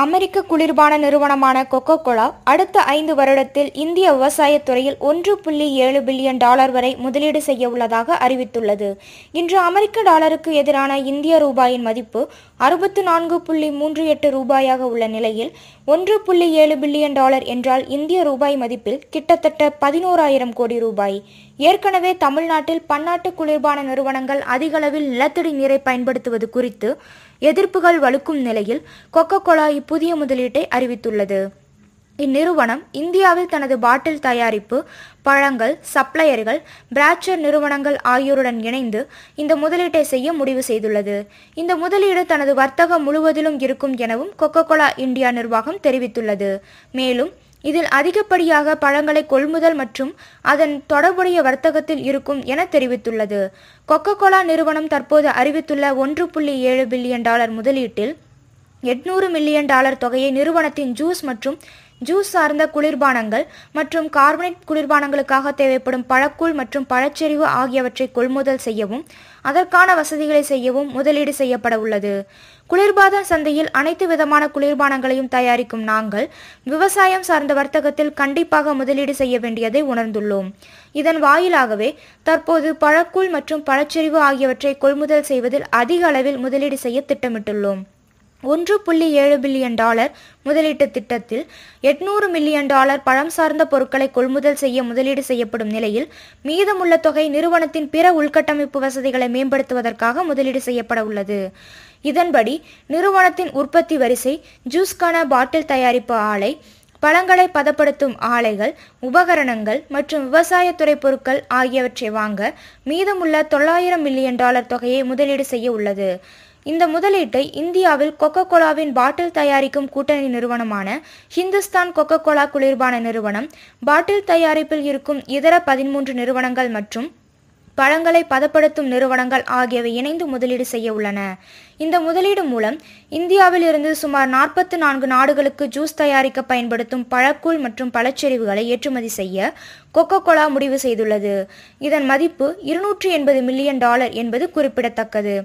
அமெரிக்க குளிர்பான நிறுவனமான Coca Cola அடுத்த ஐந்து வருடத்தில் இந்திய விவசாயத் துறையில் ஒன்று புள்ளி ஏழு பில்லியன் டாலர் வரை முதலீடு செய்ய உள்ளதாக அறிவித்துள்ளது. இன்று அமெரிக்க டாலருக்கு எதிரான இந்திய ரூபாயின் மதிப்பு அறுபத்து நான்கு புள்ளி மூன்று எட்டு ரூபாயாக உள்ள நிலையில் ஒன்று புள்ளி ஏழு பில்லியன் டாலர் என்றால் இந்திய ரூபாய் மதிப்பில் கிட்டத்தட்ட பதினோராயிரம் கோடி ரூபாய். ஏற்கனவே தமிழ்நாட்டில் பன்னாட்டு குளிர்பான நிறுவனங்கள் அதிகளவில் நிலத்தடி நீரை பயன்படுத்துவது குறித்து எதிர்ப்புகள் வலுக்கும் நிலையில் கொக்கோ கோலா இப்புதிய முதலீட்டை அறிவித்துள்ளது. இந்நிறுவனம் இந்தியாவில் தனது பாட்டில் தயாரிப்பு பழங்கள் சப்ளையர்கள் பிராச்சர் நிறுவனங்கள் ஆகியோருடன் இணைந்து இந்த முதலீட்டை செய்ய முடிவு செய்துள்ளது. இந்த முதலீடு தனது வர்த்தகம் முழுவதிலும் இருக்கும் எனவும் கொக்கோ கோலா இந்தியா நிர்வாகம் தெரிவித்துள்ளது. மேலும் இதில் அதிகப்படியாக பழங்களை கொள்முதல் மற்றும் அதன் தொடர்புடைய வர்த்தகத்தில் இருக்கும் என தெரிவித்துள்ளது. கொக்கோ கோலா நிறுவனம் தற்போது அறிவித்துள்ள ஒன்று புள்ளி ஏழு பில்லியன் டாலர் முதலீட்டில் எட்நூறு மில்லியன் டாலர் தொகையை நிறுவனத்தின் ஜூஸ் மற்றும் ஜூஸ் சார்ந்த குளிர்பானங்கள் மற்றும் கார்பனேட் குளிர்பானங்களுக்காக தேவைப்படும் பழக்கூழ் மற்றும் பழச்செறிவு ஆகியவற்றை கொள்முதல் செய்யவும் அதற்கான வசதிகளை செய்யவும் முதலீடு செய்யப்பட உள்ளது. குளிர்பாத சந்தையில் அனைத்து விதமான குளிர்பானங்களையும் தயாரிக்கும் நாங்கள் விவசாயம் சார்ந்த வர்த்தகத்தில் கண்டிப்பாக முதலீடு செய்ய வேண்டியதை உணர்ந்துள்ளோம். இதன் வாயிலாகவே தற்போது பழக்கூழ் மற்றும் பழச்செறிவு ஆகியவற்றை கொள்முதல் செய்வதில் அதிக அளவில் முதலீடு செய்ய திட்டமிட்டுள்ளோம். ஒன்று புள்ளி ஏழு பில்லியன் டாலர் முதலீட்டு திட்டத்தில் எட்நூறு மில்லியன் டாலர் பழம் சார்ந்த பொருட்களை கொள்முதல் செய்ய முதலீடு செய்யப்படும் நிலையில் மீதமுள்ள தொகை நிறுவனத்தின் பிற உள்கட்டமைப்பு வசதிகளை மேம்படுத்துவதற்காக முதலீடு செய்யப்பட உள்ளது. இதன்படி நிறுவனத்தின் உற்பத்தி வரிசை ஜூஸ்கான பாட்டில் தயாரிப்பு ஆலை பழங்களை பதப்படுத்தும் ஆலைகள் உபகரணங்கள் மற்றும் விவசாயத்துறை பொருட்கள் ஆகியவற்றை வாங்க மீதமுள்ள தொள்ளாயிரம் மில்லியன் டாலர் தொகையை முதலீடு செய்ய உள்ளது. இந்த முதலீட்டை இந்தியாவில் கொக்கோ கோலாவின் பாட்டில் தயாரிக்கும் கூட்டணி நிறுவனமான ஹிந்துஸ்தான் கொக்கோ கோலா குளிர்பான நிறுவனம் பாட்டில் தயாரிப்பில் இருக்கும் இதர பதிமூன்று நிறுவனங்கள் மற்றும் பழங்களை பதப்படுத்தும் நிறுவனங்கள் ஆகியவை இணைந்து முதலீடு செய்ய உள்ளன. இந்த முதலீடு மூலம் இந்தியாவில் இருந்து சுமார் நாற்பத்து நான்கு நாடுகளுக்கு ஜூஸ் தயாரிக்க பயன்படுத்தும் பழக்கூழ் மற்றும் பழச்செறிவுகளை ஏற்றுமதி செய்ய கொக்கோ கோலா முடிவு செய்துள்ளது. இதன் மதிப்பு இருநூற்றி எண்பது மில்லியன் டாலர் என்பது குறிப்பிடத்தக்கது.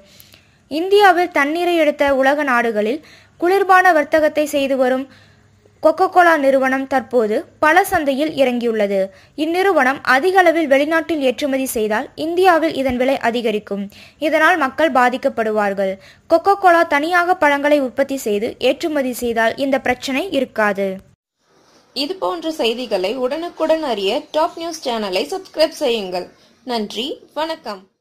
இந்தியாவில் தண்ணீரை எடுத்த உலக நாடுகளில் குளிர்பான வர்த்தகத்தை செய்து வரும் கொக்கோ கோலா நிறுவனம் தற்போது பல சந்தையில் இறங்கியுள்ளது. இந்நிறுவனம் அதிக அளவில் வெளிநாட்டில் ஏற்றுமதி செய்தால் இந்தியாவில் இதன் விலை அதிகரிக்கும். இதனால் மக்கள் பாதிக்கப்படுவார்கள். கொக்கோ கோலா தனியாக பழங்களை உற்பத்தி செய்து ஏற்றுமதி செய்தால் இந்த பிரச்சனை இருக்காது. இது போன்ற செய்திகளை உடனுக்குடன் அறிய டாப் நியூஸ் சேனலை சப்ஸ்கிரைப் செய்யுங்கள். நன்றி. வணக்கம்.